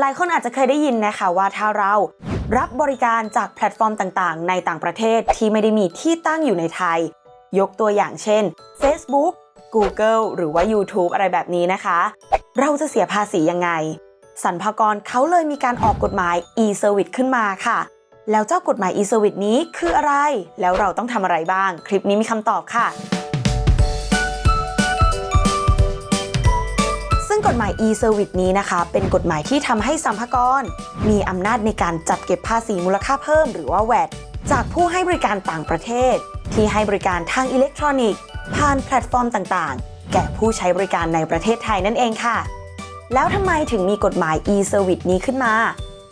หลายคนอาจจะเคยได้ยินนะคะว่าถ้าเรารับบริการจากแพลตฟอร์มต่างๆ ในต่างประเทศที่ไม่ได้มีที่ตั้งอยู่ในไทย ยกตัวอย่างเช่น Facebook Google หรือว่า YouTube อะไรแบบนี้นะคะ เราจะเสียภาษียังไง สรรพากรเขาเลยมีการออกกฎหมาย e-service ขึ้นมาค่ะ แล้วเจ้ากฎหมาย e-service นี้คืออะไร แล้วเราต้องทำอะไรบ้าง คลิปนี้มีคำตอบค่ะ กฎหมาย e-service นี้นะคะ เป็นกฎหมายที่ทำให้สัมภากร มีอำนาจในการจัดเก็บภาษีมูลค่าเพิ่มหรือว่า VAT จากผู้ให้บริการต่างประเทศ ที่ให้บริการทางอิเล็กทรอนิกส์ ผ่านแพลตฟอร์มต่างๆ แก่ผู้ใช้บริการในประเทศไทยนั่นเองค่ะ แล้วทำไมถึงมีกฎหมาย e-service นี้ขึ้นมา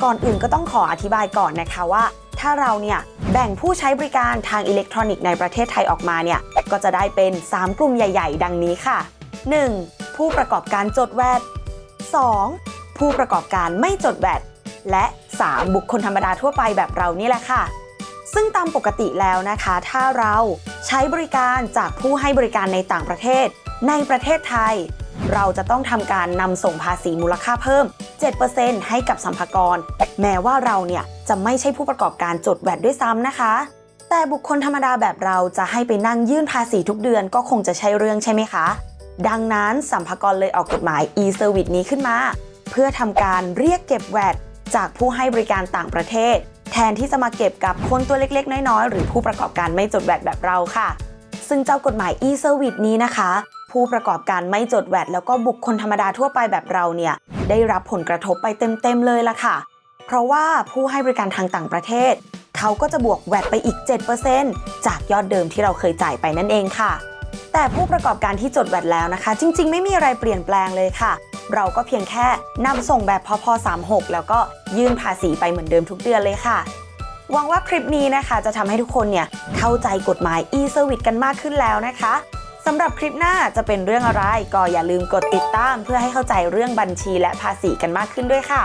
ก่อนอื่นก็ต้องขออธิบายก่อนนะคะว่า ถ้าเราเนี่ยแบ่งผู้ใช้บริการทางอิเล็กทรอนิกส์ในประเทศไทยออกมาเนี่ยก็จะได้เป็น 3 กลุ่มใหญ่ ๆ ดังนี้ค่ะ 1. ผู้ประกอบการจดแวด 2. ผู้ประกอบการไม่จดแวด และ 3. บุคคลธรรมดาทั่วไปแบบเรานี่แหละค่ะ ซึ่งตามปกติแล้วนะคะ ถ้าเราใช้บริการจากผู้ให้บริการในต่างประเทศ ในประเทศไทย เราจะต้องทำการนำส่งภาษีมูลค่าเพิ่ม 7%ให้กับสัมภากร แม้ว่าเราเนี่ยจะไม่ใช่ผู้ประกอบการจดแวดด้วยซ้ำนะคะแต่บุคคลธรรมดาแบบเราจะให้ไปนั่งยื่นภาษีทุกเดือนก็คงจะใช่เรื่องใช่ไหมคะ ดังนั้นสัมภากรเลยออกกฎหมาย e-service นี้ขึ้นมา เพื่อทำการเรียกเก็บแวดจากผู้ให้บริการต่างประเทศ แทนที่จะมาเก็บกับคนตัวเล็กๆ น้อยๆ หรือผู้ประกอบการไม่จดแวดแบบเราค่ะ ซึ่งเจ้ากฎหมาย e-service นี้นะคะ ผู้ประกอบการไม่จดแวดแล้วก็บุคคลธรรมดาทั่วไปแบบเราเนี่ยได้รับผลกระทบไปเต็มๆเลยละค่ะ เพราะว่าผู้ให้บริการทางต่างประเทศ เขาก็จะบวกแวดไปอีก 7%จากยอดเดิมที่เราเคยจ่ายไปนั่นเองค่ะ แต่ผู้ประกอบการที่จดแวดแล้วนะคะ จริง ๆ ไม่มีอะไรเปลี่ยนแปลงเลยค่ะ เราก็เพียงแค่นำส่งแบบพพ36 แล้วก็ยื่นภาษีไปเหมือนเดิมทุกเดือนเลยค่ะหวังว่าคลิปนี้นะคะ จะทำให้ทุกคนเนี่ยเข้าใจกฎหมาย e-service กันมากขึ้นแล้วนะคะสำหรับคลิปหน้าจะเป็นเรื่องอะไร ก็อย่าลืมกดติดตาม เพื่อให้เข้าใจเรื่องบัญชีและภาษีกันมากขึ้นด้วยค่ะ